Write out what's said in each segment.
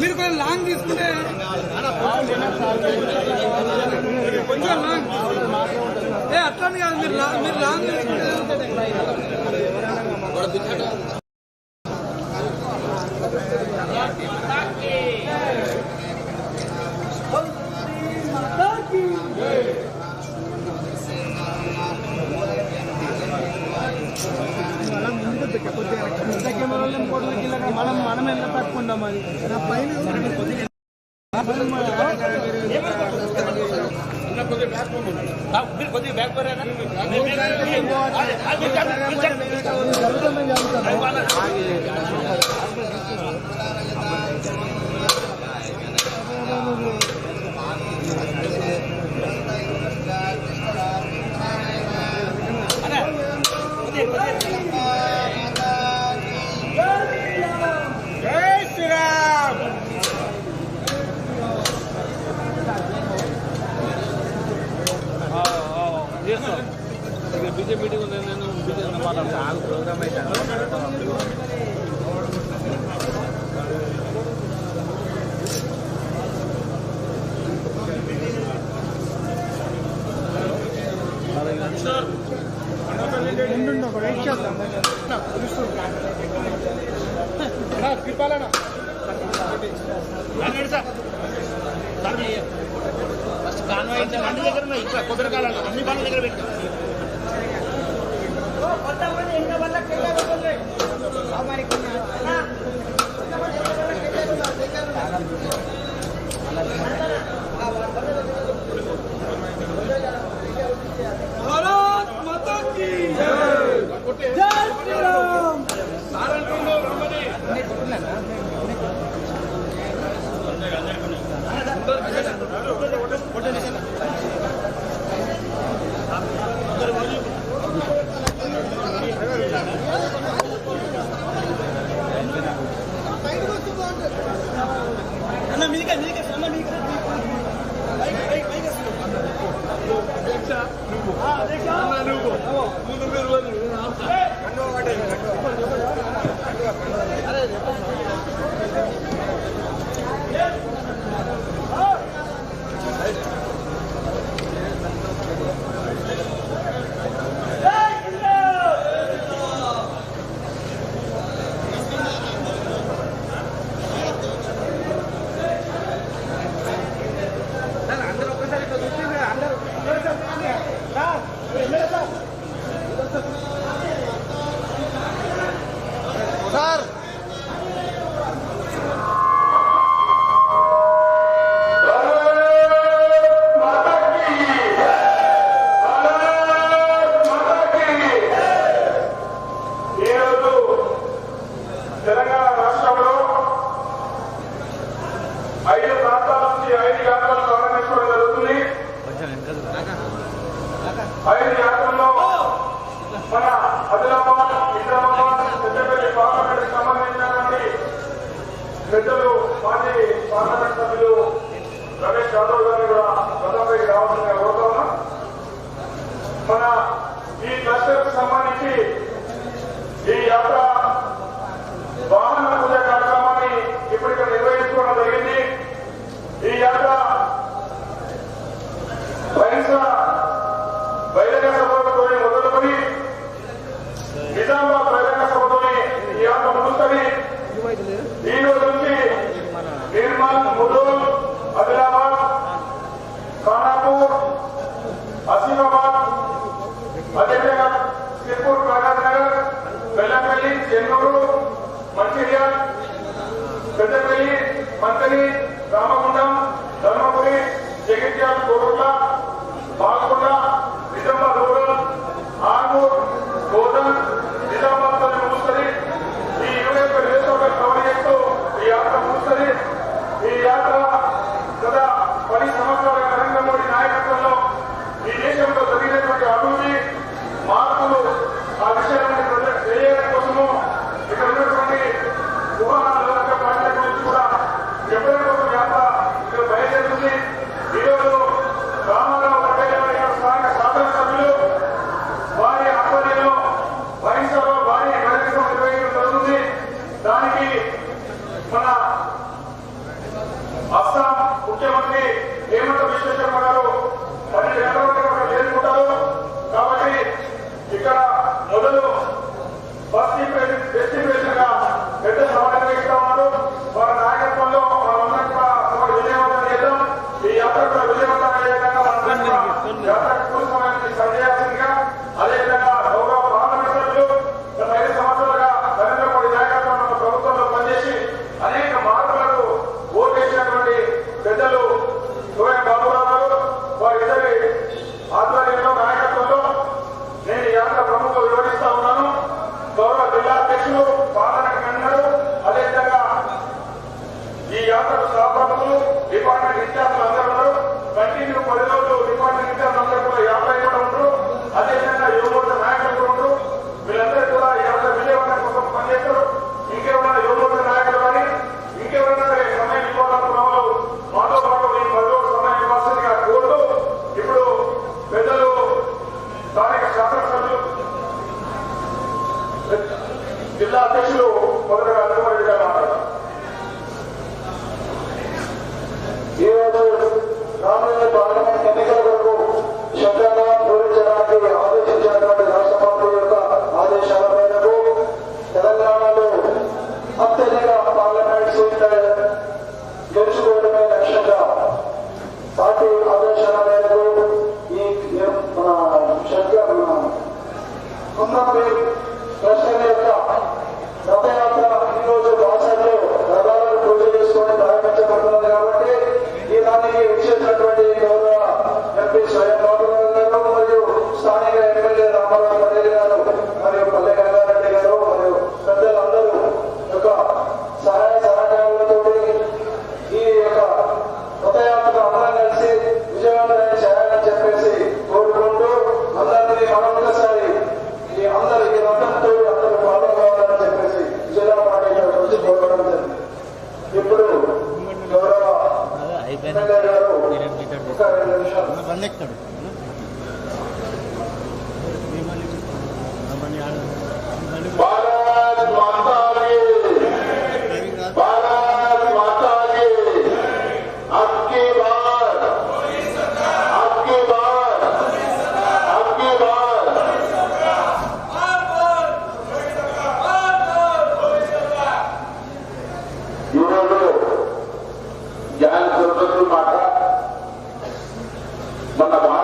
మీరు కొంచెం లాంగ్ తీసుకుంటే కొంచెం లాంగ్ ఏ అట్లానే కాదు మీరు మీరు లాంగ్ తీసుకుంటే. బీజేపీ మీటింగ్ ఉంది నేను బీజేపీ మాట్లాడతాను ప్రోగ్రామ్ అయితే ఫస్ట్ కాన్వాయించాలి అన్ని దగ్గర ఇక్కడ కుదరకాలన్నా అన్ని. బాల దగ్గర పెట్టాం. అన్న మీదిగా మీదిగా పెద్దలు పార్టీ పార్లమెంట్ సభ్యులు రమేష్ యాదవ్ గారిని కూడా గతంపై రావాలని కోరుతా ఉన్నాం మన ఈ క్లస్టర్ సంబంధించి ఈ యాత్ర అస్సాం ముఖ్యమంత్రి హేమంత విశ్వశర్మ గారు పన్నెండు గంటల వరకు చేరుకుంటారు. కాబట్టి ఇక్కడ మొదలు ఫస్ట్ బెస్ట్ ఇంప్రెషన్గా పెద్ద సవాళ్ళు ఇస్తా ఉన్నారు. వారి నాయకత్వంలో మనందరం కూడా విజయవంతం చేద్దాం. ఈ యాత్ర కూడా విజయవంతం అయ్యే విధంగా మనందరం యాత్ర జిల్లా అధ్యక్షులు మన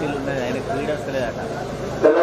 పార్టీలు ఉన్నాయి ఆయనకు వీడు వస్తలేదట.